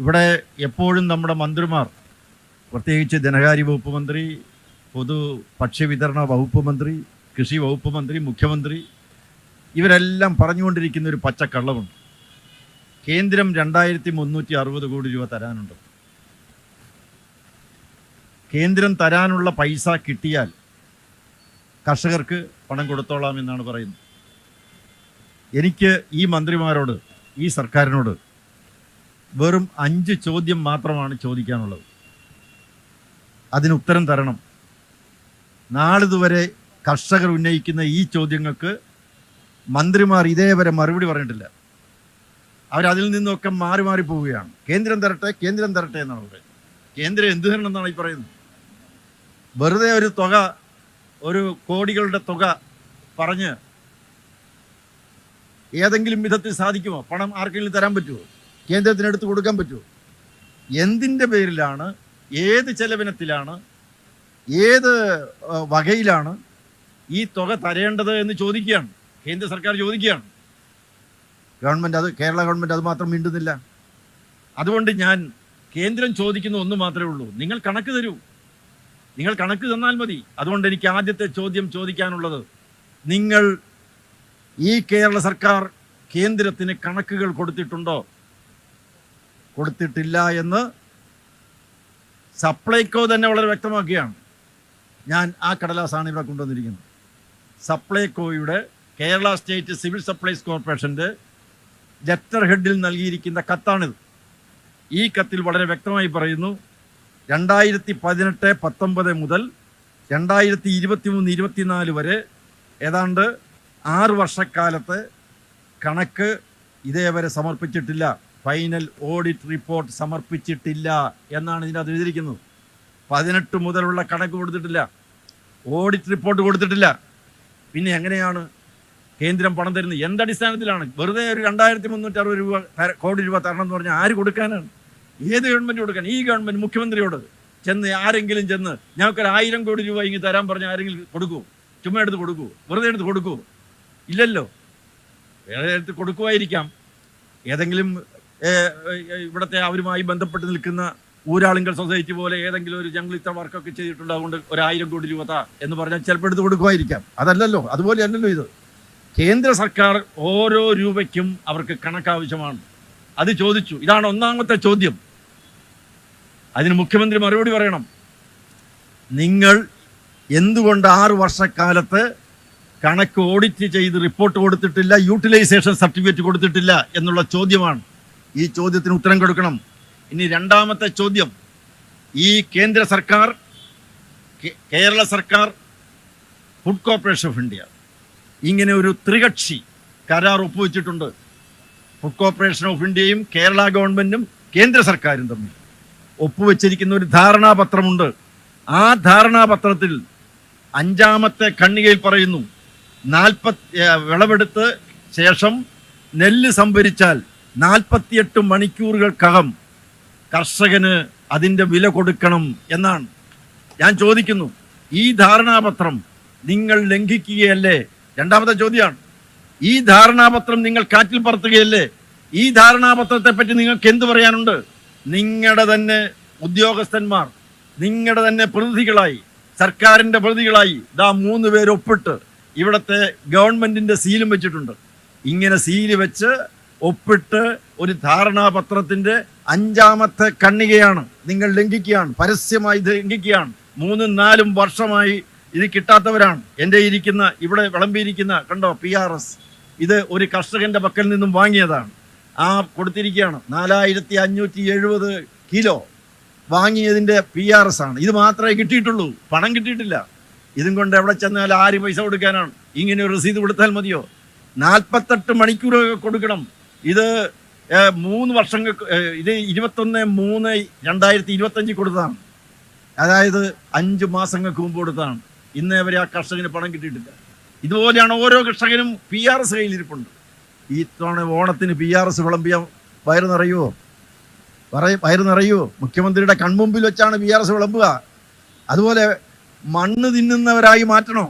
ഇവിടെ എപ്പോഴും നമ്മുടെ മന്ത്രിമാർ പ്രത്യേകിച്ച് ധനകാര്യ വകുപ്പ് മന്ത്രി പൊതു ഭക്ഷ്യവിതരണ വകുപ്പ് മന്ത്രി കൃഷി വകുപ്പ് മന്ത്രി മുഖ്യമന്ത്രി ഇവരെല്ലാം പറഞ്ഞുകൊണ്ടിരിക്കുന്ന ഒരു പച്ചക്കള്ളമുണ്ട്. കേന്ദ്രം രണ്ടായിരത്തി മുന്നൂറ്റി അറുപത് കോടി രൂപ തരാനുണ്ട്. കേന്ദ്രം തരാനുള്ള പൈസ കിട്ടിയാൽ കർഷകർക്ക് പണം കൊടുത്തോളാം എന്നാണ് പറയുന്നത്. എനിക്ക് ഈ മന്ത്രിമാരോട് ഈ സർക്കാരിനോട് വെറും അഞ്ച് ചോദ്യം മാത്രമാണ് ചോദിക്കാനുള്ളത്. അതിന് ഉത്തരം തരണം. നാളിതുവരെ കർഷകർ ഉന്നയിക്കുന്ന ഈ ചോദ്യങ്ങൾക്ക് മന്ത്രിമാർ ഇതേവരെ മറുപടി പറഞ്ഞിട്ടില്ല. അവരതിൽ നിന്നൊക്കെ മാറി മാറി പോവുകയാണ്. കേന്ദ്രം തരട്ടെ കേന്ദ്രം തരട്ടെ എന്നാണ് പറയുന്നത്. കേന്ദ്രം എന്തു തരണം എന്നാണ് ഈ പറയുന്നത്? വെറുതെ ഒരു തുക ഒരു കോടികളുടെ തുക പറഞ്ഞ് ഏതെങ്കിലും വിധത്തിൽ സാധിക്കുമോ? പണം ആർക്കെങ്കിലും തരാൻ പറ്റുമോ? കേന്ദ്രത്തിന് എടുത്ത് കൊടുക്കാൻ പറ്റുമോ? എന്തിന്റെ പേരിലാണ് ഏത് ചെലവിനത്തിലാണ് ഏത് വകയിലാണ് ഈ തുക തരേണ്ടത് എന്ന് ചോദിക്കുകയാണ്. കേന്ദ്ര സർക്കാർ ചോദിക്കുകയാണ്. ഗവൺമെന്റ് അത് കേരള ഗവൺമെന്റ് അത് മാത്രം മിണ്ടുന്നില്ല. അതുകൊണ്ട് ഞാൻ കേന്ദ്രം ചോദിക്കുന്ന ഒന്ന് മാത്രമേ ഉള്ളൂ. നിങ്ങൾ കണക്ക് തരൂ. നിങ്ങൾ കണക്ക് തന്നാൽ മതി. അതുകൊണ്ട് എനിക്ക് ആദ്യത്തെ ചോദ്യം ചോദിക്കാനുള്ളത് നിങ്ങൾ ഈ കേരള സർക്കാർ കേന്ദ്രത്തിന് കണക്കുകൾ കൊടുത്തിട്ടുണ്ടോ? കൊടുത്തിട്ടില്ല എന്ന് സപ്ലൈകോ തന്നെ വളരെ വ്യക്തമാക്കുകയാണ്. ഞാൻ ആ കടലാസാണ് ഇവിടെ കൊണ്ടുവന്നിരിക്കുന്നത്. സപ്ലൈകോയുടെ കേരള സ്റ്റേറ്റ് സിവിൽ സപ്ലൈസ് കോർപ്പറേഷന്റെ ലെറ്റർ ഹെഡിൽ നൽകിയിരിക്കുന്ന കത്താണിത്. ഈ കത്തിൽ വളരെ വ്യക്തമായി പറയുന്നു രണ്ടായിരത്തി പതിനെട്ട് പത്തൊമ്പത് മുതൽ രണ്ടായിരത്തി ഇരുപത്തി മൂന്ന് ഇരുപത്തിനാല് വരെ ഏതാണ്ട് ആറ് വർഷക്കാലത്തെ കണക്ക് ഇതേവരെ സമർപ്പിച്ചിട്ടില്ല. ഫൈനൽ ഓഡിറ്റ് റിപ്പോർട്ട് സമർപ്പിച്ചിട്ടില്ല എന്നാണ് ഇതിനകത്ത് എഴുതിയിരിക്കുന്നത്. പതിനെട്ട് മുതലുള്ള കണക്ക് കൊടുത്തിട്ടില്ല. ഓഡിറ്റ് റിപ്പോർട്ട് കൊടുത്തിട്ടില്ല. പിന്നെ എങ്ങനെയാണ് കേന്ദ്രം പണം തരുന്നത്? എന്തടിസ്ഥാനത്തിലാണ് വെറുതെ ഒരു രണ്ടായിരത്തി മുന്നൂറ്റി അറുപത് രൂപ കോടി രൂപ തരണം എന്ന് പറഞ്ഞാൽ ആര് കൊടുക്കാനാണ്? ഏത് ഗവൺമെന്റ് കൊടുക്കാൻ? ഈ ഗവൺമെന്റ് മുഖ്യമന്ത്രിയോട് ചെന്ന് ആരെങ്കിലും ചെന്ന് ഞങ്ങൾക്കൊരു ആയിരം കോടി രൂപ ഇങ്ങനെ തരാൻ പറഞ്ഞ ആരെങ്കിലും കൊടുക്കൂ ചുമ്മാ എടുത്ത് കൊടുക്കൂ വെറുതെ എടുത്ത് കൊടുക്കൂ ഇല്ലല്ലോ. വേറെ എടുത്ത് കൊടുക്കുമായിരിക്കാം ഏതെങ്കിലും ഇവിടുത്തെ അവരുമായി ബന്ധപ്പെട്ട് നിൽക്കുന്ന ഊരാളുങ്കൽ സൊസൈറ്റി പോലെ ഏതെങ്കിലും ഒരു ജംഗ്ലിത്ത വർക്കൊക്കെ ചെയ്തിട്ടുണ്ട്. അതുകൊണ്ട് ഒരു ആയിരം കോടി രൂപ എന്ന് പറഞ്ഞാൽ ചിലപ്പോൾ എടുത്ത് കൊടുക്കുമായിരിക്കാം. അതല്ലല്ലോ അതുപോലെ അല്ലല്ലോ ഇത്. കേന്ദ്ര സർക്കാർ ഓരോ രൂപയ്ക്കും അവർക്ക് കണക്ക് ആവശ്യമാണ് അത് ചോദിച്ചു. ഇതാണ് ഒന്നാമത്തെ ചോദ്യം. അതിന് മുഖ്യമന്ത്രി മറുപടി പറയണം. നിങ്ങൾ എന്തുകൊണ്ട് ആറ് വർഷക്കാലത്ത് കണക്ക് ഓഡിറ്റ് ചെയ്ത് റിപ്പോർട്ട് കൊടുത്തിട്ടില്ല യൂട്ടിലൈസേഷൻ സർട്ടിഫിക്കറ്റ് കൊടുത്തിട്ടില്ല എന്നുള്ള ചോദ്യമാണ്. ഈ ചോദ്യത്തിന് ഉത്തരം കൊടുക്കണം. ഇനി രണ്ടാമത്തെ ചോദ്യം. ഈ കേന്ദ്ര സർക്കാർ കേരള സർക്കാർ ഫുഡ് കോർപ്പറേഷൻ ഓഫ് ഇന്ത്യ ഇങ്ങനെ ഒരു ത്രികക്ഷി കരാർ ഒപ്പുവെച്ചിട്ടുണ്ട്. ഫുഡ് കോർപ്പറേഷൻ ഓഫ് ഇന്ത്യയും കേരള ഗവൺമെന്റും കേന്ദ്ര സർക്കാരും തമ്മിൽ. ഒപ്പുവെച്ചിരിക്കുന്ന ഒരു ധാരണാപത്രമുണ്ട്. ആ ധാരണാപത്രത്തിൽ അഞ്ചാമത്തെ കണ്ണികയിൽ പറയുന്നു നാൽപ്പത്തി വിളവെടുത്ത് ശേഷം നെല്ല് സംഭരിച്ചാൽ നാൽപ്പത്തിയെട്ട് മണിക്കൂറുകൾക്കകം കർഷകന് അതിന്റെ വില കൊടുക്കണം എന്നാണ്. ഞാൻ ചോദിക്കുന്നു ഈ ധാരണാപത്രം നിങ്ങൾ ലംഘിക്കുകയല്ലേ? രണ്ടാമത്തെ ചോദ്യമാണ്. ഈ ധാരണാപത്രം നിങ്ങൾ കാറ്റിൽ പറത്തുകയല്ലേ? ഈ ധാരണാപത്രത്തെ പറ്റി നിങ്ങൾക്ക് എന്ത് പറയാനുണ്ട്? നിങ്ങളുടെ തന്നെ ഉദ്യോഗസ്ഥന്മാർ നിങ്ങളുടെ തന്നെ പ്രതിനിധികളായി സർക്കാരിന്റെ പ്രതിനിധികളായി ഇതാ മൂന്ന് പേര് ഒപ്പിട്ട് ഇവിടുത്തെ ഗവൺമെന്റിന്റെ സീലും വെച്ചിട്ടുണ്ട്. ഇങ്ങനെ സീൽ വെച്ച് ഒപ്പിട്ട് ഒരു ധാരണാപത്രത്തിന്റെ അഞ്ചാമത്തെ കണ്ണികയാണ്. നിങ്ങൾ ലംഘിക്കുകയാണ്. പരസ്യമായി ലംഘിക്കുകയാണ്. മൂന്നും നാലും വർഷമായി ഇത് കിട്ടാത്തവരാണ്. എന്റെ ഇരിക്കുന്ന ഇവിടെ വിളമ്പിയിരിക്കുന്ന കണ്ടോ പി ആർ എസ്. ഇത് ഒരു കർഷകന്റെ പക്കൽ നിന്നും വാങ്ങിയതാണ്. ആ കൊടുത്തിരിക്കുകയാണ്. നാലായിരത്തി അഞ്ഞൂറ്റി എഴുപത് കിലോ വാങ്ങിയതിന്റെ പി ആർ എസ് ആണ്. ഇത് മാത്രമേ കിട്ടിയിട്ടുള്ളൂ. പണം കിട്ടിയിട്ടില്ല. ഇതും കൊണ്ട് എവിടെ ചെന്നാൽ ആര് പൈസ കൊടുക്കാനാണ്. ഇങ്ങനെ ഒരു രസീത് കൊടുത്താൽ മതിയോ? നാൽപ്പത്തെട്ട് മണിക്കൂർ കൊടുക്കണം. ഇത് മൂന്ന് ഏ, ഇത് ഇരുപത്തൊന്ന് മൂന്ന് രണ്ടായിരത്തി ഇരുപത്തഞ്ചിൽ കൊടുത്തതാണ്. അതായത് അഞ്ച് മാസങ്ങൾക്ക് മുമ്പ് കൊടുത്തതാണ്. ഇന്നേ വരെ ആ കർഷകന് പണം കിട്ടിയിട്ടില്ല. ഇതുപോലെയാണ് ഓരോ കർഷകനും പി ആർ എസ് കയ്യിലിരിപ്പുണ്ട്. ഈ തവണ ഓണത്തിന് പി ആർ എസ് വിളമ്പിയ വയറ് നിറയുമോ പറയും വയറ് നിറയുമോ മുഖ്യമന്ത്രിയുടെ കൺമുമ്പിൽ വെച്ചാണ് പി ആർ എസ് വിളമ്പുക. അതുപോലെ മണ്ണ് തിന്നുന്നവരായി മാറ്റണോ?